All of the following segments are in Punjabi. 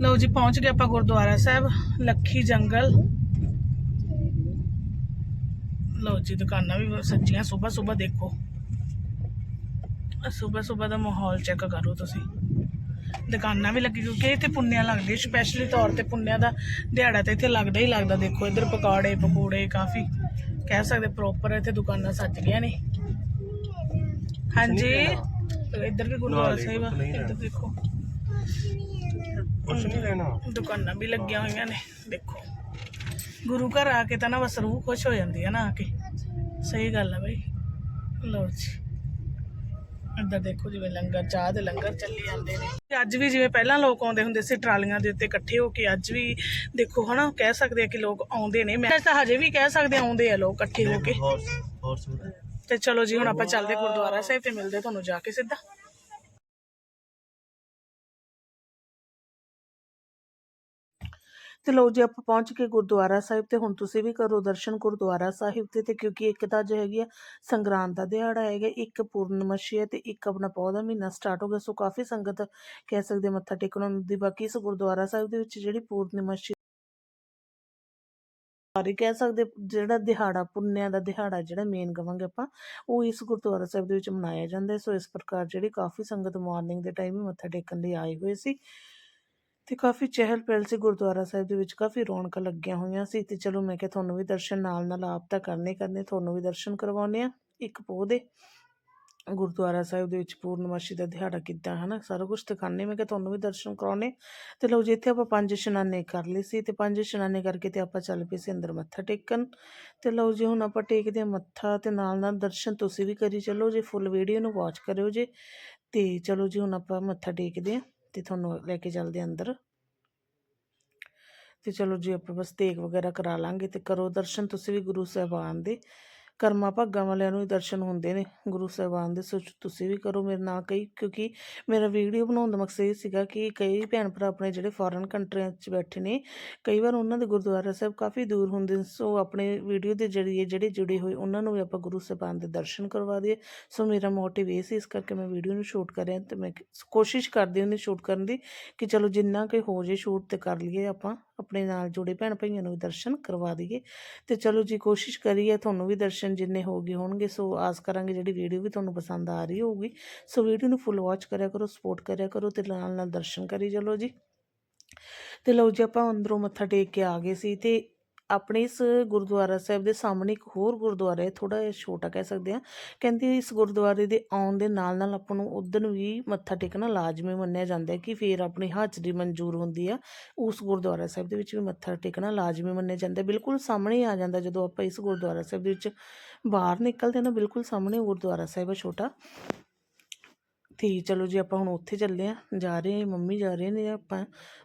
ਲਓ ਜੀ ਪਹੁੰਚ ਗਏ ਆਪਾਂ ਗੁਰਦੁਆਰਾ ਸਾਹਿਬ ਲੱਖੀ ਜੰਗਲ। ਲਓ ਜੀ ਦੁਕਾਨਾਂ ਵੀ ਸੱਜੀਆਂ ਸਵੇਰ ਸਵੇਰ ਦੇਖੋ। ਸਵੇਰ ਸਵੇਰ ਦਾ ਮਾਹੌਲ ਚੈੱਕ ਕਰੋ ਤੁਸੀਂ। ਦੁਕਾਨਾਂ ਵੀ ਲੱਗੀ ਕਿਉਂਕਿ ਇੱਥੇ ਪੁੰਨਿਆ ਲੱਗਦੀ ਸਪੈਸ਼ਲੀ ਤੌਰ ਤੇ ਪੁੰਨਿਆ ਦਾ ਦਿਹਾੜਾ ਤੇ ਇੱਥੇ ਲੱਗਦਾ ਹੀ ਲੱਗਦਾ ਦੇਖੋ ਇੱਧਰ ਪਕੌੜੇ ਪਕੌੜੇ ਕਾਫੀ ਕਹਿ ਸਕਦੇ ਪ੍ਰੋਪਰ ਇੱਥੇ ਦੁਕਾਨਾਂ ਸੱਜ ਗਈਆਂ ਨੇ। ਹਾਂਜੀ। ਇੱਧਰ ਵੀ ਗੁਰਦੁਆਰਾ ਸਾਹਿਬ ਆ ਇੱਧਰ ਦੇਖੋ। ਕੁਛ ਨਹੀਂ ਲੈਣਾ। ਦੁਕਾਨਾਂ ਵੀ ਲੱਗੀਆਂ ਹੋਈਆਂ ਨੇ ਦੇਖੋ। ਗੁਰੂ ਘਰ ਆ ਕੇ ਤਾਂ ਨਾ ਬਸ ਰੂਹ ਖੁਸ਼ ਹੋ ਜਾਂਦੀ ਹੈ ਨਾ ਆ ਕੇ। ਸਹੀ ਗੱਲ ਹੈ ਬਈ। ਲਓ ਜੀ। ਇੱਧਰ ਦੇਖੋ ਜਿਵੇਂ ਲੰਗਰ ਚਾਹ ਦੇ ਲੰਗਰ ਚੱਲੀ ਜਾਂਦੇ ਨੇ। ਅੱਜ ਵੀ ਜਿਵੇਂ ਪਹਿਲਾਂ ਲੋਕ ਆਉਂਦੇ ਹੁੰਦੇ ਸੀ ਟਰਾਲੀਆਂ ਦੇ ਉੱਤੇ ਇਕੱਠੇ ਹੋ ਕੇ ਅੱਜ ਵੀ ਦੇਖੋ ਹਨਾ ਕਹਿ ਸਕਦੇ ਆ ਕਿ ਲੋਕ ਆਉਂਦੇ ਨੇ। ਮੈਂ ਤਾਂ ਹਜੇ ਵੀ ਕਹਿ ਸਕਦੇ ਆ ਆਉਂਦੇ ਆ ਲੋਕ ਇਕੱਠੇ ਹੋ ਕੇ। ਤੇ ਚਲੋ ਜੀ ਹੁਣ ਆਪਾਂ ਚੱਲਦੇ ਗੁਰਦੁਆਰਾ ਸਾਹਿਬ ਤੇ ਮਿਲਦੇ ਤੁਹਾਨੂੰ ਜਾ ਕੇ ਸਿੱਧਾ। ਤੇ ਲੋ ਜੀ ਆਪਾਂ ਪਹੁੰਚ ਕੇ ਗੁਰਦੁਆਰਾ ਸਾਹਿਬ ਤੇ, ਹੁਣ ਤੁਸੀਂ ਵੀ ਕਰੋ ਦਰਸ਼ਨ ਗੁਰਦੁਆਰਾ ਸਾਹਿਬ ਤੇ ਤੇ, ਕਿਉਂਕਿ ਇੱਕ ਤਾਂ ਜੋ ਹੈਗੀ ਆ ਸੰਗਰਾਂਦ ਦਾ ਦਿਹਾੜਾ ਹੈਗਾ, ਇੱਕ ਪੂਰਨਮਾਸ਼ੀ ਹੈ ਤੇ ਇੱਕ ਆਪਣਾ ਪੌਹ ਮਹੀਨਾ ਸਟਾਰਟ ਹੋ ਗਿਆ, ਸੋ ਕਾਫੀ ਸੰਗਤ ਕਹਿ ਸਕਦੇ ਮੱਥਾ ਟੇਕਣ ਆਉਂਦੀ ਬਾਕੀ ਇਸ ਗੁਰਦੁਆਰਾ ਸਾਹਿਬ ਦੇ ਵਿੱਚ ਜਿਹੜੀ ਪੂਰਨਮਾਸ਼ੀ ਸਾਰੇ ਕਹਿ ਸਕਦੇ, ਜਿਹੜਾ ਦਿਹਾੜਾ, ਪੁੰਨਿਆਂ ਦਾ ਦਿਹਾੜਾ ਜਿਹੜਾ ਮੇਨ ਕਵਾਂਗੇ ਆਪਾਂ, ਉਹ ਇਸ ਗੁਰਦੁਆਰਾ ਸਾਹਿਬ ਦੇ ਵਿੱਚ ਮਨਾਇਆ ਜਾਂਦਾ ਸੋ ਇਸ ਪ੍ਰਕਾਰ ਜਿਹੜੀ ਕਾਫੀ ਸੰਗਤ ਮਾਰਨਿੰਗ ਦੇ ਟਾਈਮ ਹੀ ਮੱਥਾ ਟੇਕਣ ਲਈ ਆਏ ਹੋਏ ਸੀ ਤੇ ਕਾਫੀ ਚਹਿਲ ਪਹਿਲ ਸੀ ਗੁਰਦੁਆਰਾ ਸਾਹਿਬ ਦੇ ਵਿੱਚ, ਕਾਫੀ ਰੌਣਕਾਂ ਲੱਗੀਆਂ ਹੋਈਆਂ ਸੀ ਤੇ ਚਲੋ ਮੈਂ ਕਿਹਾ ਤੁਹਾਨੂੰ ਵੀ ਦਰਸ਼ਨ ਨਾਲ ਨਾਲ ਆਪ ਤਾਂ ਕਰਨੇ ਕਰਨੇ, ਤੁਹਾਨੂੰ ਵੀ ਦਰਸ਼ਨ ਕਰਵਾਉਣੇ ਆ ਇੱਕ ਪੋਹ ਦੇ। ਗੁਰਦੁਆਰਾ ਸਾਹਿਬ ਦੇ ਵਿੱਚ ਪੂਰਨਮਾਸ਼ੀ ਦਾ ਦਿਹਾੜਾ ਕਿੱਦਾਂ ਹਨਾ, ਸਾਰਾ ਕੁਝ ਦਿਖਾਣੇ ਮੈਂ ਕਿਹਾ ਤੁਹਾਨੂੰ ਵੀ ਦਰਸ਼ਨ ਕਰਾਉਣੇ ਤੇ ਲਓ ਜੀ, ਇੱਥੇ ਆਪਾਂ ਪੰਜ ਇਸ਼ਨਾਨੇ ਕਰ ਲਏ ਸੀ ਤੇ ਪੰਜ ਇਸ਼ਨਾਨੇ ਕਰਕੇ ਤੇ ਆਪਾਂ ਚੱਲ ਪਏ ਸੀ ਅੰਦਰ ਮੱਥਾ ਟੇਕਣ। ਤੇ ਲਓ ਜੀ, ਹੁਣ ਆਪਾਂ ਟੇਕਦੇ ਹਾਂ ਮੱਥਾ ਤੇ ਨਾਲ ਨਾਲ ਦਰਸ਼ਨ ਤੁਸੀਂ ਵੀ ਕਰੀ ਚੱਲੋ ਜੀ, ਫੁੱਲ ਵੀਡੀਓ ਨੂੰ ਵਾਚ ਕਰਿਓ ਜੀ। ਤੇ ਚਲੋ ਜੀ, ਹੁਣ ਆਪਾਂ ਮੱਥਾ ਟੇਕਦੇ ਹਾਂ। ਤੇ ਤੁਹਾਨੂੰ ਲੈ ਕੇ ਚੱਲਦੇ ਅੰਦਰ। ਤੇ ਚਲੋ ਜੀ, ਆਪਾਂ ਬਸ ਤੇਗ ਵਗੈਰਾ ਕਰਾ ਲਾਂਗੇ ਤੇ ਕਰੋ ਦਰਸ਼ਨ, ਤੁਸੀਂ ਵੀ ਗੁਰੂ ਸਾਹਿਬਾਨ ਦੇ। ਕਰਮਾ ਭਾਗਾਂ ਵਾਲਿਆਂ ਨੂੰ ਹੀ ਦਰਸ਼ਨ ਹੁੰਦੇ ਨੇ। ਗੁਰੂ ਸਾਹਿਬਾਨ ਦੇ ਸੋਚ ਤੁਸੀਂ ਵੀ ਕਰੋ ਮੇਰੇ ਨਾਲ ਕਈ, ਕਿਉਂਕਿ ਮੇਰਾ ਵੀਡੀਓ ਬਣਾਉਣ ਦਾ ਮਕਸਦ ਇਹ ਸੀਗਾ ਕਿ ਕਈ ਭੈਣ ਭਰਾ ਆਪਣੇ ਜਿਹੜੇ ਫੋਰਨ ਕੰਟਰੀਆਂ 'ਚ ਬੈਠੇ ਨੇ, ਕਈ ਵਾਰ ਉਹਨਾਂ ਦੇ ਗੁਰਦੁਆਰਾ ਸਾਹਿਬ ਕਾਫੀ ਦੂਰ ਹੁੰਦੇ ਨੇ, ਸੋ ਆਪਣੇ ਵੀਡੀਓ ਦੇ ਜਰੀਏ ਜਿਹੜੇ ਜੁੜੇ ਹੋਏ ਉਹਨਾਂ ਨੂੰ ਵੀ ਆਪਾਂ ਗੁਰੂ ਸਾਹਿਬਾਨ ਦੇ ਦਰਸ਼ਨ ਕਰਵਾ ਦਈਏ। ਸੋ ਮੇਰਾ ਮੋਟਿਵ ਇਹ ਸੀ ਇਸ ਕਰਕੇ ਮੈਂ ਵੀਡੀਓ ਨੂੰ ਸ਼ੂਟ ਕਰਿਆ ਤੇ ਮੈਂ ਕੋਸ਼ਿਸ਼ ਕਰਦੀ ਹੁੰਦੀ ਸ਼ੂਟ ਕਰਨ ਦੀ ਕਿ ਚਲੋ ਜਿੰਨਾ ਕਿ ਹੋ ਜੇ ਸ਼ੂਟ ਤੇ ਕਰ ਲਈਏ ਆਪਾਂ, ਆਪਣੇ ਨਾਲ ਜੁੜੇ ਭੈਣ ਭਾਈਆਂ ਨੂੰ ਵੀ ਦਰਸ਼ਨ ਕਰਵਾ ਦਈਏ। ਤੇ ਚਲੋ ਜੀ ਕੋਸ਼ਿਸ਼ ਕਰੀਏ, ਤੁਹਾਨੂੰ ਵੀ ਦਰਸ਼ਨ ਜਿੰਨੇ ਹੋ ਗਏ ਹੋਣਗੇ, ਸੋ ਆਸ ਕਰਾਂਗੇ ਜਿਹੜੀ ਵੀਡੀਓ ਵੀ ਤੁਹਾਨੂੰ ਪਸੰਦ ਆ ਰਹੀ ਹੋਊਗੀ। ਸੋ ਵੀਡੀਓ ਨੂੰ ਫੁੱਲ ਵਾਚ ਕਰਿਆ ਕਰੋ ਸਪੋਰਟ ਕਰਿਆ ਕਰੋ ਤੇ ਨਾਲ ਨਾਲ ਦਰਸ਼ਨ ਕਰੀ ਚਲੋ ਜੀ। ਤੇ ਲਓ ਜੀ, ਆਪਾਂ ਅੰਦਰੋਂ ਮੱਥਾ ਟੇਕ ਕੇ ਆ ਗਏ ਸੀ ਤੇ ਆਪਣੇ ਇਸ ਗੁਰਦੁਆਰਾ ਸਾਹਿਬ ਦੇ ਸਾਹਮਣੇ ਇੱਕ ਹੋਰ ਗੁਰਦੁਆਰਾ ਹੈ ਥੋੜਾ ਜਿਹਾ ਛੋਟਾ ਕਹਿ ਸਕਦੇ ਆ ਕਹਿੰਦੇ ਇਸ ਗੁਰਦੁਆਰੇ ਦੇ ਆਉਣ ਦੇ ਨਾਲ ਨਾਲ ਆਪਾਂ ਨੂੰ ਉਦਣ ਵੀ ਮੱਥਾ ਟੇਕਣਾ ਲਾਜ਼ਮੀ ਮੰਨਿਆ ਜਾਂਦਾ ਹੈ ਕਿ ਫਿਰ ਆਪਣੀ ਹਾਜ਼ਰੀ ਮਨਜ਼ੂਰ ਹੁੰਦੀ ਆ, ਉਸ ਗੁਰਦੁਆਰਾ ਸਾਹਿਬ ਦੇ ਵਿੱਚ ਵੀ ਮੱਥਾ ਟੇਕਣਾ ਲਾਜ਼ਮੀ ਮੰਨਿਆ ਜਾਂਦਾ ਬਿਲਕੁਲ ਸਾਹਮਣੇ ਆ ਜਾਂਦਾ ਜਦੋਂ ਆਪਾਂ ਇਸ ਗੁਰਦੁਆਰਾ ਸਾਹਿਬ ਦੇ ਵਿੱਚ ਬਾਹਰ ਨਿਕਲਦੇ ਨਾ ਬਿਲਕੁਲ ਸਾਹਮਣੇ ਗੁਰਦੁਆਰਾ ਸਾਹਿਬ ਹੈ ਛੋਟਾ। ਤੇ ਚਲੋ ਜੀ ਆਪਾਂ ਹੁਣ ਉੱਥੇ ਚੱਲੇ ਆ, ਜਾ ਰਹੇ ਹਾਂ, ਮੰਮੀ ਜਾ ਰਹੇ ਨੇ ਆਪਾਂ,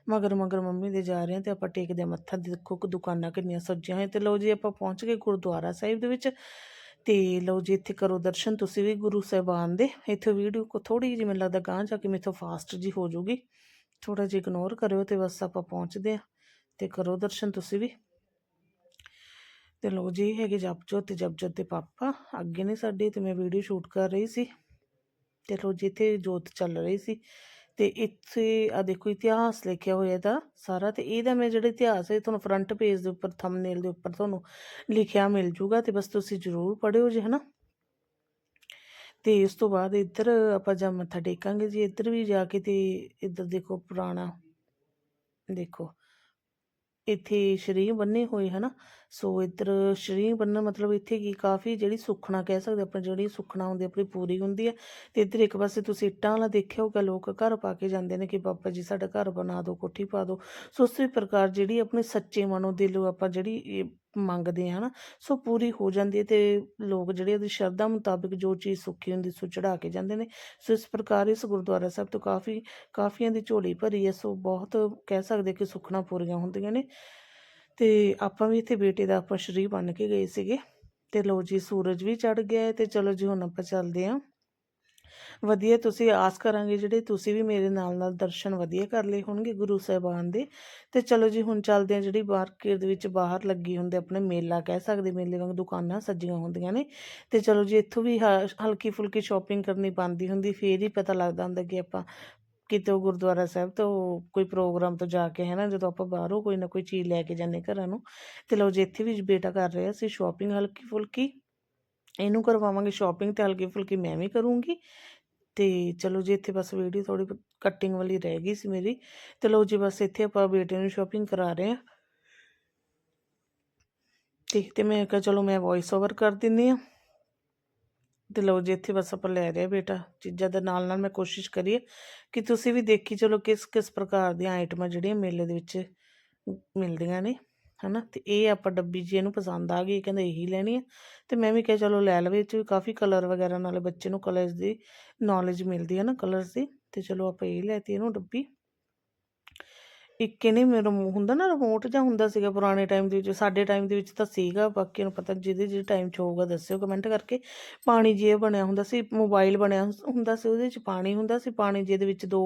ਮਗਰ ਮਗਰ ਮੰਮੀ ਦੇ ਜਾ ਰਹੇ ਹਾਂ ਤੇ ਆਪਾਂ ਟੇਕਦੇ ਹਾਂ ਮੱਥਾ, ਦੇਖੋ ਕਿ ਦੁਕਾਨਾਂ ਕਿੰਨੀਆਂ ਸੱਜੀਆਂ ਹੋਈਆਂ ਤੇ ਲਓ ਜੀ ਆਪਾਂ ਪਹੁੰਚ ਗਏ ਗੁਰਦੁਆਰਾ ਸਾਹਿਬ ਦੇ ਵਿੱਚ ਤੇ ਲਓ ਜੀ ਇੱਥੇ ਕਰੋ ਦਰਸ਼ਨ, ਤੁਸੀਂ ਵੀ ਗੁਰੂ ਸਾਹਿਬਾਨ ਦੇ, ਇੱਥੇ ਵੀਡੀਓ ਕੋ ਥੋੜੀ ਜਿਹੀ ਮੈਨੂੰ ਲੱਗਦਾ ਗਾਂਹ ਜਾ ਕੇ ਮੇਥੋਂ ਫਾਸਟ ਜੀ ਹੋ ਜਾਊਗੀ ਥੋੜਾ ਜਿਹਾ ਇਗਨੋਰ ਕਰਿਓ ਤੇ ਬਸ ਆਪਾਂ ਪਹੁੰਚਦੇ ਆ ਤੇ ਕਰੋ ਦਰਸ਼ਨ ਤੁਸੀਂ ਵੀ। ਤੇ ਲਓ ਜੀ ਇਹ ਹੈਗੇ ਜਪਜੋਤ ਤੇ ਜਪਜੋਤ ਦੇ ਪਾਪਾ, ਅੱਗੇ ਨੇ ਸਾਡੇ ਤੇ ਮੈਂ ਵੀਡੀਓ ਸ਼ੂਟ ਕਰ ਰਹੀ ਸੀ। ਤੇ ਲੋ ਜਿੱਥੇ ਜੋਤ ਚੱਲ ਰਹੀ ਸੀ ਤੇ ਇੱਥੇ ਆ ਦੇਖੋ ਇਤਿਹਾਸ ਲਿਖਿਆ ਹੋਇਆ ਇਹਦਾ ਸਾਰਾ ਤੇ ਇਹਦਾ ਮੈਂ ਜਿਹੜਾ ਇਤਿਹਾਸ ਹੈ ਤੁਹਾਨੂੰ ਫਰੰਟ ਪੇਜ ਦੇ ਉੱਪਰ ਥੰਬਨੇਲ ਦੇ ਉੱਪਰ ਤੁਹਾਨੂੰ ਲਿਖਿਆ ਮਿਲ ਜੂਗਾ ਤੇ ਬਸ ਤੁਸੀਂ ਜ਼ਰੂਰ ਪੜਿਓ ਜੀ, ਹਨਾ? ਤੇ ਇਸ ਤੋਂ ਬਾਅਦ ਇੱਧਰ ਆਪਾਂ ਜਾਂ ਮੱਥਾ ਟੇਕਾਂਗੇ ਜੀ, ਇੱਧਰ ਵੀ ਜਾ ਕੇ ਤੇ ਇੱਧਰ ਦੇਖੋ ਪੁਰਾਣਾ ਦੇਖੋ। ਇੱਥੇ ਸ਼ਰੀਂ ਬੰਨੇ ਹੋਏ, ਹਨਾ? ਸੋ ਇੱਧਰ ਸ਼ਰੀਂ ਬੰਨ੍ਹਣਾ ਮਤਲਬ ਇੱਥੇ ਕੀ ਕਾਫੀ ਜਿਹੜੀ ਸੁੱਖਣਾ ਕਹਿ ਸਕਦੇ ਆਪਾਂ, ਜਿਹੜੀ ਸੁੱਖਣਾ ਹੁੰਦੀ, ਆਪਣੀ ਪੂਰੀ ਹੁੰਦੀ ਹੈ। ਤੇ ਇੱਧਰ ਇੱਕ ਪਾਸੇ ਤੁਸੀਂ ਇੱਟਾਂ ਵਾਲਾ ਦੇਖਿਆ ਹੋਊਗਾ, ਲੋਕ ਘਰ ਪਾ ਕੇ ਜਾਂਦੇ ਨੇ ਕਿ ਬਾਬਾ ਜੀ ਸਾਡਾ ਘਰ ਬਣਾ ਦਿਓ, ਕੋਠੀ ਪਾ ਦਿਓ। ਸੋ ਉਸੇ ਪ੍ਰਕਾਰ ਜਿਹੜੀ ਆਪਣੇ ਸੱਚੇ ਮਨੋਂ ਦਿਲੋਂ ਆਪਾਂ ਜਿਹੜੀ ਇਹ ਮੰਗਦੇ ਹਾਂ ਹਨਾ। ਸੋ ਪੂਰੀ ਹੋ ਜਾਂਦੀ ਹੈ ਤੇ ਲੋਕ ਜਿਹੜੇ ਉਹਦੀ ਸ਼ਰਧਾ ਮੁਤਾਬਿਕ ਜੋ ਚੀਜ਼ ਸੁੱਖੀ ਹੁੰਦੀ, ਸੋ ਚੜਾ ਕੇ ਜਾਂਦੇ ਨੇ। ਸੋ ਇਸ ਪ੍ਰਕਾਰ ਇਸ ਗੁਰਦੁਆਰਾ ਸਾਹਿਬ ਤੋਂ ਕਾਫੀ, ਕਾਫੀਆਂ ਦੀ ਝੋਲੀ ਭਰੀ ਹੈ ਸੋ ਬਹੁਤ ਕਹਿ ਸਕਦੇ ਕਿ ਸੁੱਖਣਾ ਪੂਰੀਆਂ ਹੁੰਦੀਆਂ ਨੇ। ਤੇ ਆਪਾਂ ਵੀ ਇੱਥੇ ਬੇਟੇ ਦਾ ਆਪਾਂ ਸਰੀ ਬਣ ਕੇ ਗਏ ਸੀਗੇ। ਤੇ ਲੋ ਜੀ, ਸੂਰਜ ਵੀ ਚੜ ਗਿਆ ਹੈ ਤੇ ਚਲੋ ਜੀ, ਹੁਣ ਆਪਾਂ ਚੱਲਦੇ ਹਾਂ ਵਧੀਆ ਤੁਸੀਂ ਆਸ ਕਰਾਂਗੇ ਜਿਹੜੇ ਤੁਸੀਂ ਵੀ ਮੇਰੇ ਨਾਲ ਨਾਲ ਦਰਸ਼ਨ ਵਧੀਆ ਕਰ ਲਏ ਹੋਣਗੇ ਗੁਰੂ ਸਾਹਿਬਾਨ ਦੇ। ਤੇ ਚਲੋ ਜੀ, ਹੁਣ ਚੱਲਦੇ ਹਾਂ ਜਿਹੜੀ ਮਾਰਕੀਟ ਦੇ ਵਿੱਚ ਬਾਹਰ ਲੱਗੀ ਹੁੰਦੇ ਆਪਣੇ ਮੇਲਾ ਕਹਿ ਸਕਦੇ, ਮੇਲੇ ਵਾਂਗ ਦੁਕਾਨਾਂ ਸੱਜੀਆਂ ਹੁੰਦੀਆਂ ਨੇ। ਤੇ ਚਲੋ ਜੀ, ਇੱਥੋਂ ਵੀ ਹਲਕੀ ਫੁਲਕੀ ਸ਼ਾਪਿੰਗ ਕਰਨੀ ਪੈਂਦੀ ਹੁੰਦੀ, ਫੇਰ ਹੀ ਪਤਾ ਲੱਗਦਾ ਹੁੰਦਾ ਕਿ ਆਪਾਂ ਕਿਤੇ ਉਹ ਗੁਰਦੁਆਰਾ ਸਾਹਿਬ ਤੋਂ ਕੋਈ ਪ੍ਰੋਗਰਾਮ ਤੋਂ ਜਾ ਕੇ ਹੈ ਨਾ ਜਦੋਂ ਆਪਾਂ ਬਾਹਰੋਂ ਕੋਈ ਨਾ ਕੋਈ ਚੀਜ਼ ਲੈ ਕੇ ਜਾਂਦੇ ਘਰਾਂ ਨੂੰ। ਤੇ ਲਓ ਜੀ, ਇੱਥੇ ਵੀ ਬੇਟਾ ਕਰ ਰਿਹਾ ਸੀ ਸ਼ਾਪਿੰਗ ਹਲਕੀ ਫੁਲਕੀ ਇਹਨੂੰ ਕਰਵਾਵਾਂਗੇ ਸ਼ਾਪਿੰਗ ਤੇ ਹਲਕੀ ਫੁਲਕੀ ਮੈਂ ਵੀ ਕਰੂੰਗੀ। ਤੇ ਚਲੋ ਜੀ, ਇੱਥੇ ਬਸ ਵੀਡੀਓ ਥੋੜੀ ਕਟਿੰਗ ਵਾਲੀ ਰਹਿ ਗਈ ਸੀ ਮੇਰੀ। ਤੇ ਲਓ ਜੀ, ਬਸ ਇੱਥੇ ਆਪਾਂ ਬੇਟੇ ਨੂੰ ਸ਼ਾਪਿੰਗ ਕਰਾ ਰਹੇ ਹਾਂ। ਤੇ ਤੇ ਮੈਂ ਕਿਹਾ ਚਲੋ ਮੈਂ ਵੌਇਸ ਓਵਰ ਕਰ ਦਿੰਨੀ ਆ ਤੇ ਲਓ ਜੀ, ਇੱਥੇ ਬਸ ਆਪਾਂ ਲੈ ਰਹੇ ਹਾਂ ਬੇਟਾ। ਚੀਜ਼ਾਂ ਦੇ ਨਾਲ ਨਾਲ ਮੈਂ ਕੋਸ਼ਿਸ਼ ਕਰੀਏ ਕਿ ਤੁਸੀਂ ਵੀ ਦੇਖੀ ਚਲੋ ਕਿਸ ਕਿਸ ਪ੍ਰਕਾਰ ਦੀਆਂ ਆਈਟਮਾਂ ਜਿਹੜੀਆਂ ਮੇਲੇ ਦੇ ਵਿੱਚ ਮਿਲਦੀਆਂ ਨੇ। ਹਨਾ, ਤੇ ਇਹ ਆਪਾਂ ਡੱਬੀ ਜੀ ਇਹਨੂੰ ਪਸੰਦ ਆ ਗਈ ਕਹਿੰਦੇ ਇਹੀ ਲੈਣੀ ਹੈ ਤੇ ਮੈਂ ਵੀ ਕਿਹਾ ਚਲੋ ਲੈ ਲਵੇ, ਇਹ 'ਚ ਵੀ ਕਾਫੀ ਕਲਰ ਵਗੈਰਾ ਨਾਲੇ ਬੱਚੇ ਨੂੰ ਕਲਰਸ ਦੀ ਨੌਲੇਜ ਮਿਲਦੀ ਹੈ ਨਾ ਕਲਰਸ ਦੀ। ਤੇ ਚਲੋ ਆਪਾਂ ਇਹ ਲੈਤੀ ਇਹਨੂੰ ਡੱਬੀ। ਇੱਕ ਇਹਨੇ ਮੇਰਾ ਹੁੰਦਾ ਨਾ ਰਿਮੋਟ ਜਾਂ ਹੁੰਦਾ ਸੀਗਾ ਪੁਰਾਣੇ ਟਾਈਮ ਦੇ ਵਿੱਚ, ਸਾਡੇ ਟਾਈਮ ਦੇ ਵਿੱਚ ਤਾਂ ਸੀਗਾ, ਬਾਕੀ ਨੂੰ ਪਤਾ ਜਿਹਦੇ ਜਿਹੜੇ ਟਾਈਮ 'ਚ ਹੋਊਗਾ ਦੱਸਿਓ ਕਮੈਂਟ ਕਰਕੇ। ਪਾਣੀ ਜੇ ਬਣਿਆ ਹੁੰਦਾ ਸੀ ਮੋਬਾਈਲ ਬਣਿਆ ਹੁੰਦਾ ਸੀ, ਉਹਦੇ ਵਿੱਚ ਪਾਣੀ ਹੁੰਦਾ ਸੀ, ਪਾਣੀ ਜਿਹਦੇ ਵਿੱਚ ਦੋ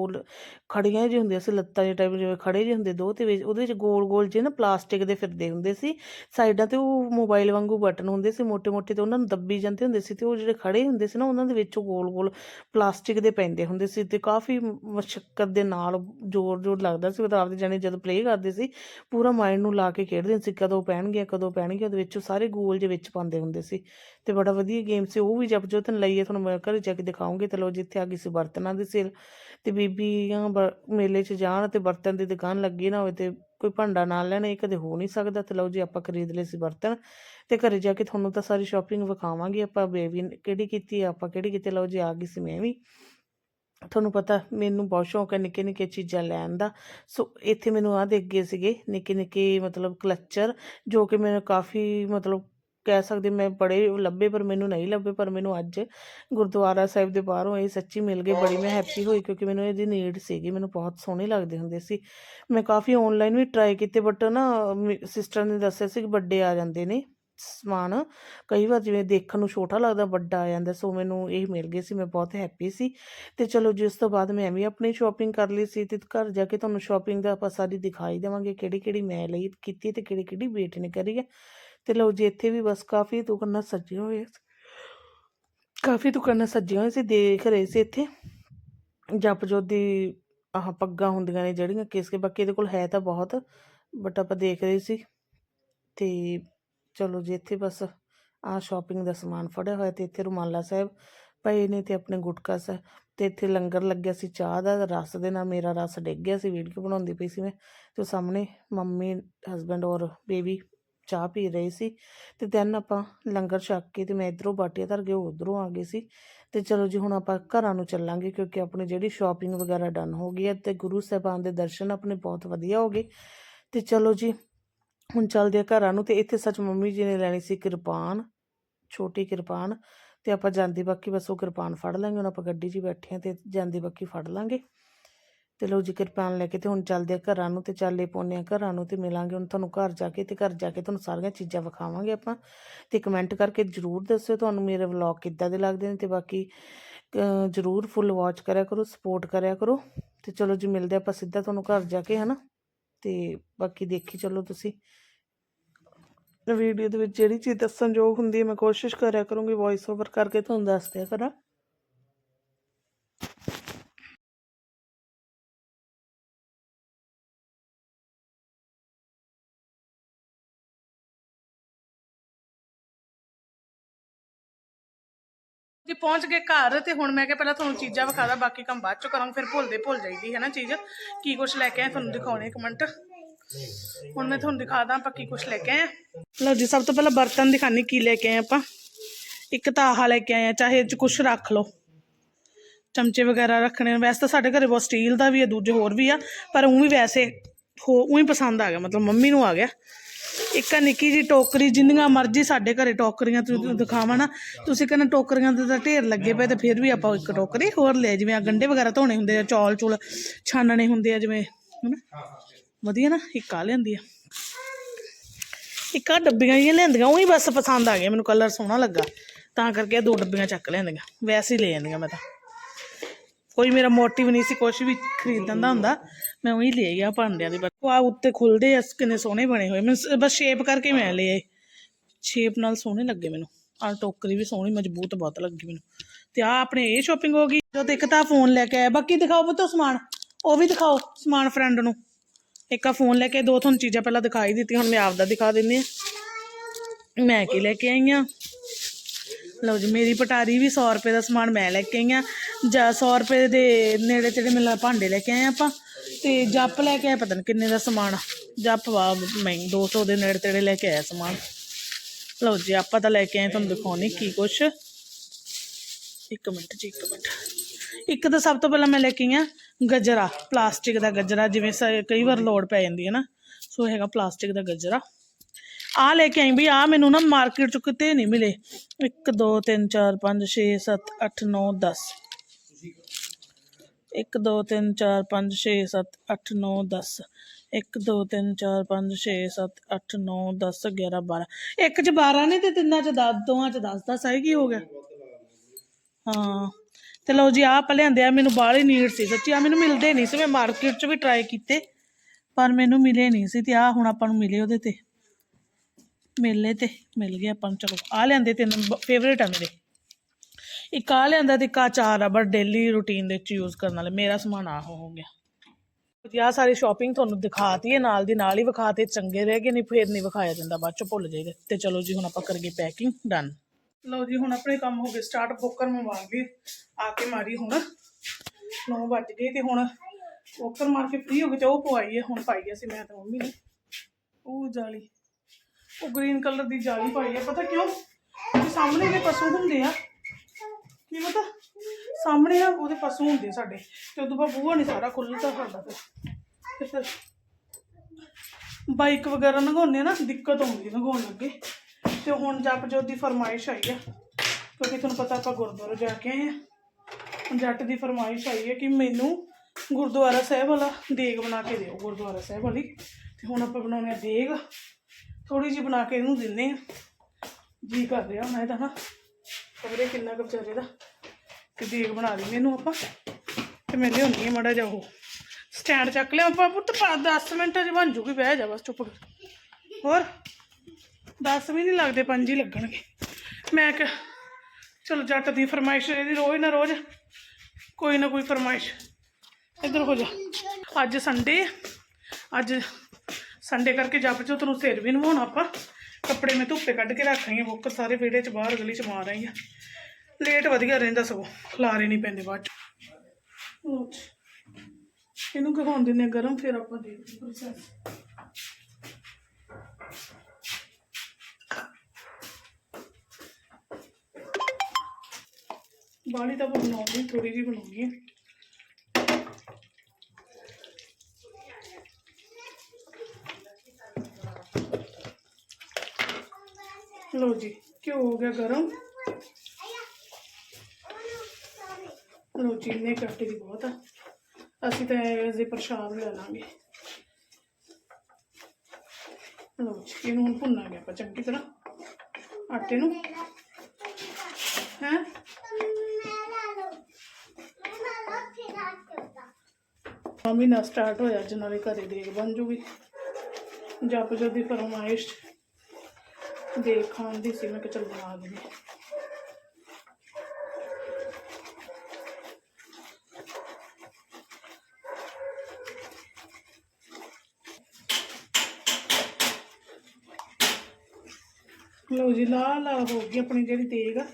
ਖੜੀਆਂ ਜਿਹੀ ਹੁੰਦੀਆਂ ਸੀ, ਲੱਤਾਂ ਦੇ ਟਾਈਪ ਜਿਵੇਂ ਖੜੇ ਜਿਹੇ ਹੁੰਦੇ, ਦੋ ਤੇ ਵਿੱਚ, ਉਹਦੇ ਵਿੱਚ ਗੋਲ ਗੋਲ ਜੇ ਨਾ ਪਲਾਸਟਿਕ ਦੇ ਫਿਰਦੇ ਹੁੰਦੇ ਸੀ। ਸਾਈਡਾਂ ਤੇ ਉਹ ਮੋਬਾਈਲ ਵਾਂਗੂ ਬਟਨ ਹੁੰਦੇ ਸੀ ਮੋٹے-ਮੋٹے ਤੇ ਉਹਨਾਂ ਨੂੰ ਦੱਬੀ ਜਾਂਦੇ ਹੁੰਦੇ ਸੀ ਤੇ ਉਹ ਜਿਹੜੇ ਖੜੇ ਹੁੰਦੇ ਸੀ ਨਾ, ਉਹਨਾਂ ਦੇ ਵਿੱਚ ਉਹ ਗੋਲ ਗੋਲ ਪਲਾਸਟਿਕ ਦੇ ਪੈਂਦੇ ਹੁੰਦੇ ਸੀ ਤੇ ਕਾਫੀ ਮਸ਼ਕਤ ਦੇ ਨਾਲ ਜ਼ੋਰ-ਜ਼ੋਰ ਲੱਗਦਾ ਸੀ ਮਤਲਬ ਆਪਦੇ ਜਾਣੇ ਜਦੋਂ ਪਲੇ ਕਰਦੇ ਸੀ, ਪੂਰਾ ਮਾਈਂਡ ਨੂੰ ਲਾ ਕੇ ਖੇਡਦੇ ਸੀ, ਕਦੋਂ ਪੈਣਗੇ ਕਦੋਂ ਪੈਣਗੇ, ਉਹਦੇ ਵਿੱਚੋਂ ਸਾਰੇ ਗੋਲ ਜਿਹੇ ਵਿੱਚ ਪਾਉਂਦੇ ਹੁੰਦੇ ਸੀ। ਤੇ ਬੜਾ ਵਧੀਆ ਗੇਮ ਸੀ, ਉਹ ਵੀ ਜਪ ਜੋਤ ਲਈਏ ਤੁਹਾਨੂੰ ਮੈਂ ਘਰੇ ਜਾ ਕੇ ਦਿਖਾਉਂਗੀ, ਤੇ ਲੋ ਜਿੱਥੇ ਆ ਗਈ ਸੀ ਬਰਤਨਾਂ ਦੀ ਸੇਲ ਤੇ ਬੀਬੀਆਂ ਮੇਲੇ 'ਚ ਜਾਣ ਤੇ ਬਰਤਨ ਦੀ ਦੁਕਾਨ ਲੱਗੀ ਨਾ ਹੋਵੇ ਤੇ ਕੋਈ ਭਾਂਡਾ ਨਾਲ ਲੈਣਾ, ਇਹ ਕਦੇ ਹੋ ਨਹੀਂ ਸਕਦਾ, ਤੇ ਲਓ ਜੀ ਆਪਾਂ ਖਰੀਦ ਲਏ ਸੀ ਬਰਤਨ। ਤੇ ਘਰੇ ਜਾ ਕੇ ਤੁਹਾਨੂੰ ਤਾਂ ਸਾਰੀ ਸ਼ਾਪਿੰਗ ਵਿਖਾਵਾਂਗੇ ਆਪਾਂ, ਬੇਬੀ ਕਿਹੜੀ ਕੀਤੀ ਆਪਾਂ ਕਿਹੜੀ ਕੀਤੀ ਲਓ ਜੀ ਆ ਗਈ ਸੀ ਮੈਂ ਵੀ। ਤੁਹਾਨੂੰ ਪਤਾ ਮੈਨੂੰ ਬਹੁਤ ਸ਼ੌਂਕ ਹੈ ਨਿੱਕੇ ਨਿੱਕੇ ਚੀਜ਼ਾਂ ਲੈਣ ਦਾ। ਸੋ ਇੱਥੇ ਮੈਨੂੰ ਆਹ ਦੇਖ ਗਏ ਸੀਗੇ ਨਿੱਕੇ ਨਿੱਕੇ ਮਤਲਬ ਕਲਚਰ, ਜੋ ਕਿ ਮੈਨੂੰ ਕਾਫੀ ਮਤਲਬ ਕਹਿ ਸਕਦੇ ਮੈਂ ਬੜੇ ਲੱਭੇ ਪਰ ਮੈਨੂੰ ਨਹੀਂ ਲੱਭੇ, ਪਰ ਮੈਨੂੰ ਅੱਜ ਗੁਰਦੁਆਰਾ ਸਾਹਿਬ ਦੇ ਬਾਹਰੋਂ ਇਹ ਸੱਚੀ ਮਿਲ ਗਏ ਬੜੀ ਮੈਂ ਹੈਪੀ ਹੋਈ ਕਿਉਂਕਿ ਮੈਨੂੰ ਇਹਦੀ ਨੀਡ ਸੀਗੀ, ਮੈਨੂੰ ਬਹੁਤ ਸੋਹਣੇ ਲੱਗਦੇ ਹੁੰਦੇ ਸੀ। ਮੈਂ ਕਾਫੀ ਆਨਲਾਈਨ ਵੀ ਟਰਾਈ ਕੀਤੇ ਬਟ ਨਾ ਸਿਸਟਰ ਨੇ ਦੱਸਿਆ ਸੀ ਕਿ ਵੱਡੇ ਆ ਜਾਂਦੇ ਨੇ। ਸਮਾਨ। ਕਈ ਵਾਰ ਜਿਵੇਂ ਦੇਖਣ ਨੂੰ ਛੋਟਾ ਲੱਗਦਾ, ਵੱਡਾ ਆ ਜਾਂਦਾ, ਸੋ ਮੈਨੂੰ ਇਹ ਮਿਲ ਗਏ ਸੀ, ਮੈਂ ਬਹੁਤ ਹੈਪੀ ਸੀ। ਤੇ ਚਲੋ ਜਿਸ ਤੋਂ ਬਾਅਦ ਮੈਂ ਵੀ ਆਪਣੀ ਸ਼ਾਪਿੰਗ ਕਰ ਲਈ ਸੀ ਤੇ ਘਰ ਜਾ ਕੇ ਤੁਹਾਨੂੰ ਸ਼ਾਪਿੰਗ ਦਾ ਆਪਾਂ ਸਾਰੀ ਦਿਖਾਈ ਦੇਵਾਂਗੇ ਕਿਹੜੀ ਕਿਹੜੀ ਮੈਂ ਲਈ, ਕੀਤੀ ਤੇ ਕਿਹੜੀ ਕਿਹੜੀ ਬੇਟੀ ਨੇ ਕਰੀ ਹੈ ਤੇ ਲਓ ਜੀ, ਇੱਥੇ ਵੀ ਬਸ ਕਾਫੀ ਦੁਕਾਨਾਂ ਸੱਜੀਆਂ ਹੋਈਆਂ ਕਾਫੀ ਦੁਕਾਨਾਂ ਸੱਜੀਆਂ ਹੋਈਆਂ ਸੀ, ਦੇਖ ਰਹੇ ਸੀ ਇੱਥੇ। ਜਪਜੋਤ ਦੀ ਆਹ ਪੱਗਾਂ ਹੁੰਦੀਆਂ ਨੇ ਜਿਹੜੀਆਂ, ਕਿਸ ਕੇ ਬਾਕੀ ਇਹਦੇ ਕੋਲ ਹੈ ਤਾਂ ਬਹੁਤ ਬਟ ਆਪਾਂ ਦੇਖ ਰਹੇ ਸੀ। ਤੇ ਚਲੋ ਜੀ, ਇੱਥੇ ਬਸ ਆਹ ਸ਼ਾਪਿੰਗ ਦਾ ਸਮਾਨ ਫੜਿਆ ਹੋਇਆ ਤੇ ਇੱਥੇ ਰੁਮਾਲਾ ਸਾਹਿਬ ਪਏ ਨੇ ਤੇ ਆਪਣੇ ਗੁਟਕਾ ਸਾਹਿਬ ਤੇ ਇੱਥੇ ਲੰਗਰ ਲੱਗਿਆ ਸੀ, ਚਾਹ ਦਾ ਰਸ ਦੇ ਨਾਲ ਮੇਰਾ ਰਸ ਡਿੱਗ ਗਿਆ ਸੀ, ਵੀਡੀਓ ਬਣਾਉਂਦੀ ਪਈ ਸੀ ਮੈਂ, ਤੇ ਉਹ ਸਾਹਮਣੇ ਮੰਮੀ ਹਸਬੰਡ ਔਰ ਬੇਬੀ ਚਾਹ ਪੀ ਰਹੇ ਸੀ, ਤੇ ਦੈਨ ਆਪਾਂ ਲੰਗਰ ਛਕ ਕੇ ਤੇ ਮੈਂ ਇਧਰੋਂ ਬਾਟੀਆਂ ਧਰ ਕੇ ਉਹ ਉਧਰੋਂ ਆ ਗਏ ਸੀ, ਤੇ ਚਲੋ ਜੀ ਹੁਣ ਆਪਾਂ ਘਰਾਂ ਨੂੰ ਚੱਲਾਂਗੇ ਕਿਉਂਕਿ ਆਪਣੀ ਜਿਹੜੀ ਸ਼ਾਪਿੰਗ ਵਗੈਰਾ ਡਨ ਹੋ ਗਈ ਹੈ, ਤੇ ਗੁਰੂ ਸਾਹਿਬਾਨ ਦੇ ਦਰਸ਼ਨ ਆਪਣੇ ਬਹੁਤ ਵਧੀਆ ਹੋ ਗਏ, ਤੇ ਚਲੋ ਜੀ ਹੁਣ ਚੱਲਦੇ ਆ ਘਰਾਂ ਨੂੰ, ਤੇ ਇੱਥੇ ਸੱਚ ਮੰਮੀ ਜੀ ਨੇ ਲੈਣੀ ਸੀ ਕਿਰਪਾਨ, ਛੋਟੀ ਕਿਰਪਾਨ, ਤੇ ਆਪਾਂ ਜਾਂਦੀ ਬਾਕੀ ਬਸ ਉਹ ਕਿਰਪਾਨ ਫੜ ਲਾਂਗੇ, ਹੁਣ ਆਪਾਂ ਗੱਡੀ 'ਚ ਹੀ ਬੈਠੇ ਆ ਤੇ ਜਾਂਦੀ ਬਾਕੀ ਫੜ ਲਾਂਗੇ। ਤੇ ਲਓ ਜੀ ਕਿਰਪਾਨ ਲੈ ਕੇ ਤੇ ਹੁਣ ਚੱਲਦੇ ਆ ਘਰਾਂ ਨੂੰ ਤੇ ਚੱਲੇ ਪਾਉਂਦੇ ਆ ਘਰਾਂ ਨੂੰ ਤੇ ਮਿਲਾਂਗੇ ਹੁਣ ਤੁਹਾਨੂੰ ਘਰ ਜਾ ਕੇ ਤੇ ਘਰ ਜਾ ਕੇ ਤੁਹਾਨੂੰ ਸਾਰੀਆਂ ਚੀਜ਼ਾਂ ਵਿਖਾਵਾਂਗੇ ਆਪਾਂ। ਤੇ ਕਮੈਂਟ ਕਰਕੇ ਜਰੂਰ ਦੱਸਿਓ ਤੁਹਾਨੂੰ ਮੇਰੇ ਵਲੌਗ ਕਿੱਦਾਂ ਦੇ ਲੱਗਦੇ ਨੇ ਤੇ ਬਾਕੀ ਜਰੂਰ ਫੁੱਲ ਵਾਚ ਕਰਿਆ ਕਰੋ, ਸਪੋਰਟ ਕਰਿਆ ਕਰੋ। ਤੇ ਚਲੋ ਜੀ ਮਿਲਦੇ ਆਪਾਂ ਸਿੱਧਾ ਤੁਹਾਨੂੰ ਘਰ ਜਾ ਕੇ, ਹਨਾ? ਤੇ ਬਾਕੀ ਦੇਖੀ ਚਲੋ ਤੁਸੀਂ। ਵੀਡੀਓ ਦੇ ਵਿੱਚ ਜਿਹੜੀ ਚੀਜ਼ ਦੱਸਣ ਯੋਗ ਹੁੰਦੀ ਹੈ, ਮੈਂ ਕੋਸ਼ਿਸ਼ ਕਰਿਆ ਕਰੂੰਗੀ ਵੌਇਸ ਓਵਰ ਕਰਕੇ ਤੁਹਾਨੂੰ ਦੱਸ ਦਿਆ ਕਰਾਂ। ਜੀ ਪਹੁੰਚ ਗਏ ਘਰ ਤੇ ਹੁਣ ਮੈਂ ਕਿਹਾ ਪਹਿਲਾਂ ਤੁਹਾਨੂੰ ਚੀਜ਼ਾਂ ਵਿਖਾਦਾ ਬਾਕੀ ਕੰਮ ਬਾਅਦ ਚ ਕਰਾਂਗੇ, ਫਿਰ ਭੁੱਲਦੇ ਭੁੱਲ ਜਾਈਦੀ ਹੈ ਨਾ ਚੀਜ਼। ਕੀ ਕੁਛ ਲੈ ਕੇ ਆਏ, ਤੁਹਾਨੂੰ ਦਿਖਾਉਣੇ ਇੱਕ ਮਿੰਟ। ਹੁਣ ਮੈਂ ਤੁਹਾਨੂੰ ਦਿਖਾਦਾ ਆਪਾਂ ਕੀ ਕੁਛ ਲੈ ਕੇ ਆਏ ਲਓ ਜੀ, ਸਭ ਤੋਂ ਪਹਿਲਾਂ ਬਰਤਨ ਦਿਖਾਣੀ ਕੀ ਲੈ ਕੇ ਆਏ ਆਪਾਂ। ਇੱਕ ਤਾਂ ਆਹ ਲੈ ਕੇ ਆਏ ਆ, ਚਾਹੇ ਇਹ ਚ ਕੁਛ ਰੱਖ ਲਓ। ਚਮਚੇ ਵਗੈਰਾ ਰੱਖਣੇ ਵੈਸੇ ਤਾਂ ਸਾਡੇ ਘਰੇ ਬਹੁਤ ਸਟੀਲ ਦਾ ਵੀ ਹੈ ਦੂਜੇ ਹੋਰ ਵੀ ਆ, ਪਰ ਉਹ ਵੀ ਵੈਸੇ ਹੋ ਉਹ ਹੀ ਪਸੰਦ ਆ ਗਿਆ, ਮਤਲਬ ਮੰਮੀ ਨੂੰ ਆ ਗਿਆ। ਇੱਕ ਆ ਨਿੱਕੀ ਜੀ ਟੋਕਰੀ, ਜਿੰਨੀਆਂ ਮਰਜ਼ੀ ਸਾਡੇ ਘਰੇ ਟੋਕਰੀਆਂ ਤੁਸੀਂ ਦਿਖਾਵਾਂ ਨਾ, ਤੁਸੀਂ ਕਹਿੰਦੇ ਟੋਕਰੀਆਂ ਦੇ ਤਾਂ ਢੇਰ ਲੱਗੇ ਪਏ ਤੇ ਫਿਰ ਵੀ ਆਪਾਂ ਇੱਕ ਟੋਕਰੀ ਹੋਰ ਲੈ ਜਿਵੇਂ ਆ ਗੰਡੇ ਵਗੈਰਾ ਧੋਣੇ ਹੁੰਦੇ ਆ, ਚੌਲ ਚੂਲ ਛਾਨਣੇ ਹੁੰਦੇ ਆ ਜਿਵੇਂ, ਹਨਾ? ਵਧੀਆ ਨਾ, ਇੱਕ ਆ ਲਿਆਂਦੀ ਆ। ਇੱਕ ਆ ਡੱਬੀਆਂ ਜਿਹੀਆਂ ਲਿਆਂਦੀਆਂ, ਉਹੀ ਬਸ ਪਸੰਦ ਆ ਗਏ, ਮੈਨੂੰ ਕਲਰ ਸੋਹਣਾ ਲੱਗਾ। ਤਾਂ ਕਰਕੇ ਆ ਦੋ ਡੱਬੀਆਂ ਚੱਕ ਲਿਆਂਦੀਆਂ, ਵੈਸੇ ਹੀ ਲੈ ਜਾਂਦੀਆਂ ਮੈਂ ਤਾਂ। ਕੋਈ ਮੇਰਾ ਮੋਟਿਵ ਨਹੀਂ ਸੀ ਕੁਝ ਵੀ ਖਰੀਦਣ ਦਾ ਹੁੰਦਾ, ਮੈਂ ਉਹੀ ਲੈ ਗਿਆ ਭਾਂਡਿਆਂ ਦੀ ਬਸ। ਆ ਉੱਤੇ ਖੁੱਲਦੇ ਆ, ਕਿੰਨੇ ਸੋਹਣੇ ਬਣੇ ਹੋਏ। ਮੈਂ ਬਸ ਸ਼ੇਪ ਕਰਕੇ ਮੈਂ ਲਏ ਸ਼ੇਪ ਨਾਲ ਸੋਹਣੇ ਲੱਗੇ ਮੈਨੂੰ। ਆ ਟੋਕਰੀ ਵੀ ਸੋਹਣੀ, ਮਜ਼ਬੂਤ ਬਹੁਤ ਲੱਗੀ ਮੈਨੂੰ। ਤੇ ਆ ਆਪਣੇ ਇਹ ਸ਼ਾਪਿੰਗ ਹੋ ਗਈ। ਜੋ ਇੱਕ ਤਾਂ ਫੋਨ ਲੈ ਕੇ ਆਇਆ। ਬਾਕੀ ਦਿਖਾਓ ਬਤੋ ਸਮਾਨ। ਉਹ ਵੀ ਦਿਖਾਓ ਸਮਾਨ ਫਰੈਂਡ ਨੂੰ। ਇੱਕ ਆ ਫੋਨ ਲੈ ਕੇ ਦੋ ਤੁਹਾਨੂੰ ਚੀਜ਼ਾਂ ਪਹਿਲਾਂ ਦਿਖਾਈ ਦਿੱਤੀਆਂ, ਹੁਣ ਮੈਂ ਆਪਦਾ ਦਿਖਾ ਦਿੰਦੀ ਆ ਮੈਂ ਕੀ ਲੈ ਕੇ ਆਈ ਆ? ਲਓ ਜੀ, ਮੇਰੀ ਪਟਾਰੀ ਵੀ 100 ਰੁਪਏ ਦਾ ਸਮਾਨ ਮੈਂ ਲੈ ਕੇ ਆਈ ਆ। ਜਾਂ 100 ਰੁਪਏ ਦੇ ਨੇੜੇ ਤੇੜੇ ਮਿਲਣਾ, ਭਾਂਡੇ ਲੈ ਕੇ ਆਏ ਆਪਾਂ ਤੇ ਜੱਪ ਲੈ ਕੇ ਆਏ, ਪਤਾ ਨਹੀਂ ਕਿੰਨੇ ਦਾ ਸਮਾਨ ਆ। ਜੱਪ ਵਾ ਮੈਂ 200 ਦੇ ਨੇੜੇ ਤੇੜੇ ਲੈ ਕੇ ਆਇਆ ਸਮਾਨ। ਲਓ ਜੀ, ਆਪਾਂ ਤਾਂ ਲੈ ਕੇ ਆਏ, ਤੁਹਾਨੂੰ ਦਿਖਾਉਣੀ ਕੀ ਕੁਛ। ਇੱਕ ਮਿੰਟ ਜੀ, ਇੱਕ ਮਿੰਟ। ਇੱਕ ਤਾਂ ਸਭ ਤੋਂ ਪਹਿਲਾਂ ਮੈਂ ਲੈ ਕੇ ਆਈ ਆ, ਗਜਰਾ, ਪਲਾਸਟਿਕ ਦਾ ਗਜਰਾ, ਜਿਵੇਂ ਕਈ ਵਾਰ ਲੋੜ ਪੈ ਜਾਂਦੀ ਹੈ ਨਾ, ਸੋ ਹੈਗਾ ਪਲਾਸਟਿਕ ਦਾ ਗਜਰਾ। ਆ ਲੈ ਕੇ ਆਈ ਵੀ ਆ ਮੈਨੂੰ ਨਾ ਮਾਰਕੀਟ ਚ ਕਿਤੇ ਨਹੀਂ ਮਿਲੇ। 1 2 3 4 5 6 7 8 9 10 1 2 3 4 5 6 7 8 9 10 1 2 3 4 5 6 7 8 9 10 11 12 ਇੱਕ ਚ 12 ਨੇ ਤੇ ਤਿੰਨਾਂ ਚ 10 ਦੋਵਾਂ ਚ 10 10 ਆਈ ਕੀ ਹੋ ਗਿਆ? ਹਾਂ। ਤੇ ਲਓ ਜੀ, ਆਹ ਆਪਾਂ ਲਿਆਂਦੇ ਆ। ਮੈਨੂੰ ਬਾਹਲੀ ਨੀਡ ਸੀ, ਸੱਚੀ ਆ ਮੈਨੂੰ ਮਿਲਦੇ ਨਹੀਂ ਸੀ। ਮੈਂ ਮਾਰਕੀਟ 'ਚ ਵੀ ਟਰਾਈ ਕੀਤੇ, ਪਰ ਮੈਨੂੰ ਮਿਲੇ ਨਹੀਂ ਸੀ। ਤੇ ਆ ਹੁਣ ਆਪਾਂ ਨੂੰ ਮਿਲੇ ਉਹਦੇ ਤੇ। ਮਿਲੇ ਤੇ, ਮਿਲ ਗਏ ਆਪਾਂ ਨੂੰ। ਚਲੋ ਆ ਲਿਆਂਦੇ ਤਿੰਨ, ਫੇਵਰੇਟ ਆ ਮੇਰੇ। ਇੱਕ ਆ ਲਿਆਂਦਾ ਤੇ ਇੱਕ ਆਹ ਚਾਰ ਆ ਬਟ ਡੇਲੀ ਰੂਟੀਨ ਦੇ ਵਿੱਚ ਯੂਜ਼ ਕਰਨ ਵਾਲੇ। ਮੇਰਾ ਸਮਾਨ ਆ ਹੋ ਗਿਆ। ਜੀ ਸਾਰੀ ਸ਼ਾਪਿੰਗ ਤੁਹਾਨੂੰ ਦਿਖਾਤੀ ਹੈ, ਨਾਲ ਦੀ ਨਾਲ ਹੀ ਵਿਖਾਤੇ, ਚੰਗੇ ਰਹਿ ਗਏ, ਨਹੀਂ ਫੇਰ ਨਹੀਂ ਵਿਖਾਇਆ ਜਾਂਦਾ, ਬਾਅਦ ਚ ਭੁੱਲ ਜਾਈਦਾ ਤੇ ਚਲੋ ਜੀ, ਹੁਣ ਆਪਾਂ ਕਰੀਏ ਪੈਕਿੰਗ ਡਨ ਲਓ ਜੀ, ਹੁਣ ਆਪਣੇ ਕੰਮ ਹੋ ਗਏ ਸਟਾਰਟ ਬੋਕਰ ਮੰਵਾ ਗਏ ਆ ਕੇ ਮਾਰੀ ਹੁਣ। 9 ਵੱਜ ਗਏ ਤੇ ਹੁਣ ਬੋਕਰ ਮਾਰ ਕੇ ਫ੍ਰੀ ਹੋ ਗਏ, ਤੇ ਉਹ ਪਵਾਈ ਹੈ, ਹੁਣ ਪਾਈ ਅਸੀਂ, ਮੈਂ ਤੇ ਮੰਮੀ ਨੇ। ਉਹ ਜਾਲੀ। ਉਹ ਗ੍ਰੀਨ ਕਲਰ ਦੀ ਜਾਲੀ ਪਾਈ ਹੈ, ਪਤਾ ਕਿਉਂ? ਸਾਹਮਣੇ ਦੇ ਪਸ਼ੂ ਹੁੰਦੇ ਆ ਕੀ ਪਤਾ? ਸਾਹਮਣੇ ਨਾ ਉਹਦੇ ਪਸ਼ੂ ਹੁੰਦੇ ਸਾਡੇ, ਤੇ ਉਦੋਂ ਬਾਅਦ ਬੂਹਾ ਨਹੀਂ ਸਾਰਾ ਖੁੱਲ੍ਹਦਾ ਸਾਡਾ ਫਿਰ ਤੇ ਫਿਰ ਬਾਈਕ ਵਗੈਰਾ ਲੰਘਾਉਂਦੇ ਆ ਨਾ, ਦਿੱਕਤ ਆਉਂਦੀ ਲੰਘਾਉਣ ਲੱਗੇ। ਤੇ ਹੁਣ ਜਪ ਜੋਤ ਦੀ ਫਰਮਾਇਸ਼ ਆਈ ਆ। ਕਿਉਂਕਿ ਤੁਹਾਨੂੰ ਪਤਾ ਆਪਾਂ ਗੁਰਦੁਆਰੇ ਜਾ ਕੇ ਆਏ ਆ। ਹੁਣ ਜੱਟ ਦੀ ਫਰਮਾਇਸ਼ ਆਈ ਹੈ ਕਿ ਮੈਨੂੰ ਗੁਰਦੁਆਰਾ ਸਾਹਿਬ ਵਾਲਾ ਦੇਗ ਬਣਾ ਕੇ ਦਿਓ, ਗੁਰਦੁਆਰਾ ਸਾਹਿਬ ਵਾਲੀ। ਤੇ ਹੁਣ ਆਪਾਂ ਬਣਾਉਣੇ ਆ ਦੇਗ। ਥੋੜੀ ਜਿਹੀ ਬਣਾ ਕੇ ਇਹਨੂੰ ਦਿੰਨੇ ਆ। ਜੀ ਕਰ ਰਿਹਾ ਮੈਂ ਤਾਂ ਨਾ। ਖਬਰੇ ਕਿੰਨਾ ਕੁ ਵਿਚਾਰੇ ਦਾ। ਤੇ ਦੇਗ ਬਣਾ ਲਈ। ਇਹਨੂੰ ਆਪਾਂ, ਤੇ ਮੈਂ ਲਿਆਉਂਦੀ ਆ ਮੜਾ ਜਾ ਉਹ। ਸਟੈਂਡ ਚੱਕ ਲਿਆ ਆਪਾਂ ਪੁੱਤ 10 ਮਿੰਟ ਚ ਬਣ ਜੂਗੀ, ਬਹਿ ਜਾ ਬਸ ਚੁੱਪ ਕਰ। ਹੋਰ? 10 ਵੀ ਨਹੀਂ ਲੱਗਦੇ, ਪੰਜ ਹੀ ਲੱਗਣਗੇ। ਮੈਂ ਕਿ ਚਲੋ ਜੱਟ ਦੀ ਫਰਮਾਇਸ਼ ਇਹਦੀ, ਰੋਜ਼ ਨਾ ਰੋਜ਼ ਕੋਈ ਨਾ ਕੋਈ ਫਰਮਾਇਸ਼। ਇੱਧਰ ਹੋ ਜਾ। ਅੱਜ ਸੰਡੇ ਅੱਜ ਸੰਡੇ ਕਰਕੇ ਜਪ ਜੋ ਤੈਨੂੰ ਸਿਰ ਵੀ ਨਵਾਉਣਾ ਆਪਾਂ। ਕੱਪੜੇ ਮੈਂ ਧੁੱਪੇ ਕੱਢ ਕੇ ਰੱਖ ਰਹੀ ਹਾਂ, ਬੁੱਕ ਸਾਰੇ ਵਿਹੜੇ 'ਚ ਬਾਹਰ, ਗਲੀ 'ਚ ਮਾਰ ਰਹੀ ਹਾਂ। ਲੇਟ ਵਧੀਆ ਰਹਿੰਦਾ ਸਗੋਂ, ਖਲਾਰੇ ਨਹੀਂ ਪੈਂਦੇ ਬਾਅਦ 'ਚ। ਲਓ ਜੀ। ਇਹਨੂੰ ਕਹਾਉਣ ਦਿੰਦੇ ਆ ਗਰਮ, ਫਿਰ ਆਪਾਂ ਦੇਖਦੇ ਪ੍ਰੋਸੈਸ। ਬਾਲੀ ਤਾਂ ਬਣਾਉਣੀ ਥੋੜੀ ਜਿਹੀ ਬਣਾਉਣੀ ਹੈ ਲੋ ਜੀ, ਘਿਓ ਹੋ ਗਿਆ ਗਰਮ। ਲੋ ਜੀ ਇੰਨੇ ਦੀ ਬਹੁਤ ਆ। ਅਸੀਂ ਤਾਂ ਇਸ ਪ੍ਰਸ਼ਾਦ ਲੈ ਲਾਂਗੇ। ਲੋ ਜੀ ਇਹਨੂੰ ਹੁਣ ਭੁੰਨਾਂਗੇ ਆਪਾਂ ਚੰਗੀ ਤਰ੍ਹਾਂ। ਆਟੇ ਨੂੰ। ਹੈ? ਮੰਮੀ ਨਾਲ ਸਟਾਰਟ ਹੋਇਆ ਅੱਜ, ਨਾਲੇ ਘਰੇ ਦੇਖ ਬਣ ਜੂਗੀ। ਜਪ ਜੋ ਫਰਮਾਇਸ਼। ਦੇਖ ਖਾਣ ਦੀ ਸੀ, ਮੈਂ ਕਿ ਚਲ ਬਣਾ ਦਿੰਦੀ। ਲਓ ਜੀ ਲਾਲ ਲਾਲ ਹੋ ਗਈ ਆਪਣੀ ਜਿਹੜੀ ਤੇਗ ਆ।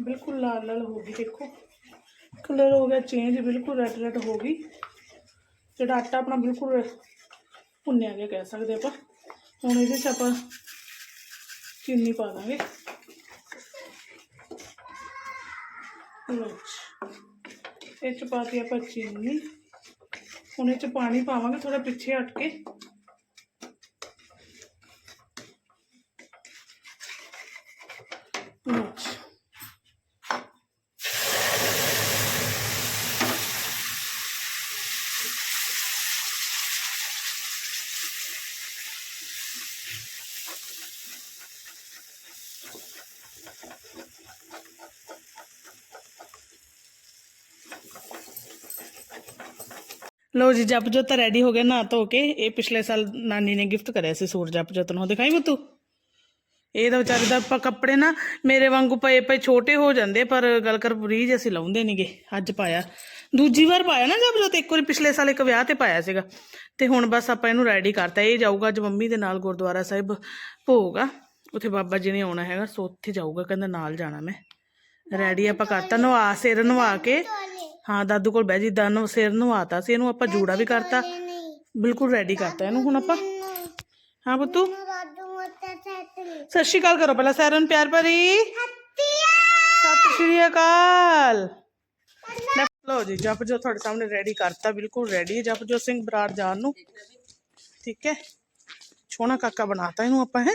ਬਿਲਕੁਲ ਲਾਲ ਲਾਲ ਹੋ ਗਈ, ਦੇਖੋ। ਕਲਰ ਹੋ ਗਿਆ ਚੇਂਜ ਬਿਲਕੁਲ ਰੈਡ ਰੈਡ ਹੋ ਗਈ। ਜਿਹੜਾ ਆਟਾ ਆਪਣਾ ਬਿਲਕੁਲ ਭੁੰਨਿਆ ਗਿਆ ਕਹਿ ਸਕਦੇ ਆਪਾਂ। ਹੁਣ ਇਹਦੇ 'ਚ ਆਪਾਂ ਚੀਨੀ ਪਾ ਦਾਂਗੇ। ਲਓ ਜੀ। ਇਹ 'ਚ ਪਾਤੀ ਆਪਾਂ ਚੀਨੀ। ਹੁਣ ਇਹ 'ਚ ਪਾਣੀ ਪਾਵਾਂਗੇ ਥੋੜਾ ਪਿੱਛੇ ਹਟ ਕੇ ਲਓ ਜੀ। ਲਓ ਜੀ ਜਪਜੋਤ ਤਾਂ ਰੈਡੀ ਹੋ ਗਿਆ ਨਾ ਧੋ ਕੇ। ਇਹ ਪਿਛਲੇ ਸਾਲ ਨਾਨੀ ਨੇ ਗਿਫਟ ਕਰਿਆ ਸੀ ਸੂਟ ਜਪਜੋਤ ਨੂੰ। ਦਿਖਾਈ ਤੂੰ ਇਹ ਤਾਂ ਵਿਚਾਰੇ ਦਾ ਆਪਾਂ ਕੱਪੜੇ ਨਾ ਮੇਰੇ ਵਾਂਗੂ ਪਏ ਪਏ ਛੋਟੇ ਹੋ ਜਾਂਦੇ, ਪਰ ਗੱਲ ਕਰ ਰੀਜ ਅਸੀਂ ਲਾਉਂਦੇ ਨਹੀਂਗੇ ਅੱਜ ਪਾਇਆ। ਦੂਜੀ ਵਾਰ ਪਾਇਆ ਨਾ ਜਦ ਇੱਕ ਵਾਰੀ ਪਿਛਲੇ ਸਾਲ ਇੱਕ ਵਿਆਹ ਤੇ ਪਾਇਆ ਸੀਗਾ। ਤੇ ਹੁਣ ਬਸ ਆਪਾਂ ਇਹਨੂੰ ਰੈਡੀ ਕਰਤਾ। ਇਹ ਜਾਊਗਾ ਅੱਜ ਮੰਮੀ ਦੇ ਨਾਲ ਗੁਰਦੁਆਰਾ ਸਾਹਿਬ ਭੋਗ ਉੱਥੇ ਬਾਬਾ ਜੀ ਨੇ ਆਉਣਾ ਹੈਗਾ, ਸੋ ਉੱਥੇ ਜਾਊਗਾ, ਕਹਿੰਦਾ ਨਾਲ ਜਾਣਾ ਮੈਂ। ਰੈਡੀ ਆਪਾਂ ਕਰਤਾ, ਨਵਾ ਸਿਰ ਨਵਾ ਕੇ। ਹਾਂ ਦਾਦੂ ਕੋਲ ਬਹਿ ਜੀ ਦਾਨੋ ਸਿਰ ਨਵਾਤਾ ਸੀ ਇਹਨੂੰ ਆਪਾਂ ਜੂੜਾ ਵੀ ਕਰਤਾ ਬਿਲਕੁਲ ਰੈਡੀ ਕਰਤਾ ਇਹਨੂੰ ਹੁਣ ਆਪਾਂ ਹਾਂ ਪੁੱਤੂ ਸਤਿ ਸ਼੍ਰੀ ਅਕਾਲ ਕਰੋ ਪਹਿਲਾਂ ਸਾਰਿਆਂ ਨੂੰ ਪਿਆਰ ਭਰੀ ਸਤਿ ਸ਼੍ਰੀ ਅਕਾਲ ਲੈ ਲਓ ਜੀ ਜਪਜੋ ਤੁਹਾਡੇ ਸਾਹਮਣੇ ਰੈਡੀ ਕਰਤਾ ਬਿਲਕੁਲ ਰੈਡੀ ਹੈ ਜਪਜੋ ਸਿੰਘ ਬਰਾੜ ਜਾਣ ਨੂੰ ਠੀਕ ਹੈ ਸੋਹਣਾ ਕਾਕਾ ਬਣਾਤਾ ਇਹਨੂੰ ਆਪਾਂ ਹੈ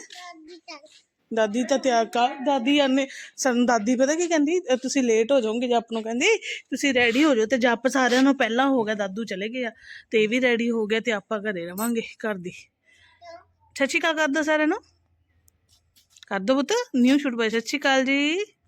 ਦਾਦੀ ਤਾਂ ਤਿਆਰ ਕਰ, ਦਾਦੀ ਆਨੇ, ਸਾਨੂੰ ਦਾਦੀ ਪਤਾ ਕੀ ਕਹਿੰਦੀ, ਅਹ ਤੁਸੀਂ ਲੇਟ ਹੋ ਜਾਓਗੇ ਜਪ ਨੂੰ ਕਹਿੰਦੀ, ਤੁਸੀਂ ਰੈਡੀ ਹੋ ਜਾਓ ਤੇ ਜਪ ਸਾਰਿਆਂ ਨੂੰ ਪਹਿਲਾਂ ਹੋ ਗਿਆ, ਦਾਦੂ ਚਲੇ ਗਏ ਆ, ਤੇ ਇਹ ਵੀ ਰੈਡੀ ਹੋ ਗਿਆ ਤੇ ਆਪਾਂ ਘਰੇ ਰਵਾਂਗੇ ਘਰ ਦੀ। ਸੱਚੀ ਕਾ ਕਰਦਾ ਸਾਰਿਆਂ ਨੂੰ। ਕਰ ਦੋ ਪੁੱਤ ਨਿਊ ਸ਼ੂਟ ਬਾਈ ਸਤਿ ਸ਼੍ਰੀ ਅਕਾਲ ਜੀ।